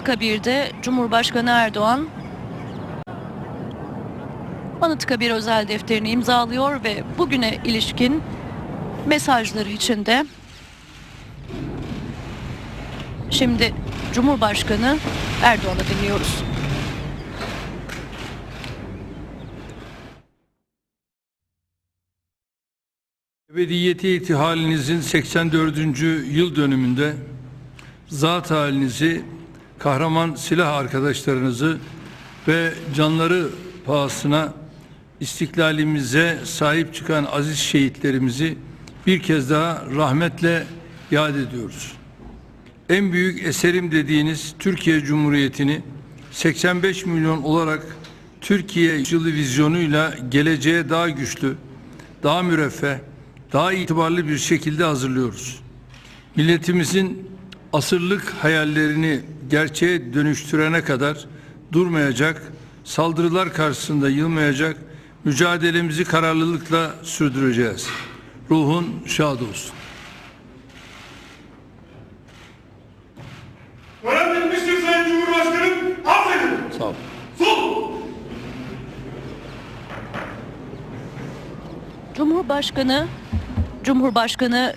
Anıtkabir'de Cumhurbaşkanı Erdoğan Anıtkabir özel defterini imzalıyor ve bugüne ilişkin mesajları içinde şimdi Cumhurbaşkanı Erdoğan'ı dinliyoruz. Ebediyeti irtihalinizin 84. yıl dönümünde zat halinizi, kahraman silah arkadaşlarınızı ve canları pahasına istiklalimize sahip çıkan aziz şehitlerimizi bir kez daha rahmetle yad ediyoruz. En büyük eserim dediğiniz Türkiye Cumhuriyeti'ni 85 milyon olarak Türkiye yılı vizyonuyla geleceğe daha güçlü, daha müreffeh, daha itibarlı bir şekilde hazırlıyoruz. Milletimizin asırlık hayallerini gerçeğe dönüştürene kadar durmayacak, saldırılar karşısında yılmayacak, mücadelemizi kararlılıkla sürdüreceğiz. Ruhun şad olsun. Görev bitmiştir Sayın Cumhurbaşkanım. Aferin. Sağ olun. Sol. Cumhurbaşkanı Cumhurbaşkanı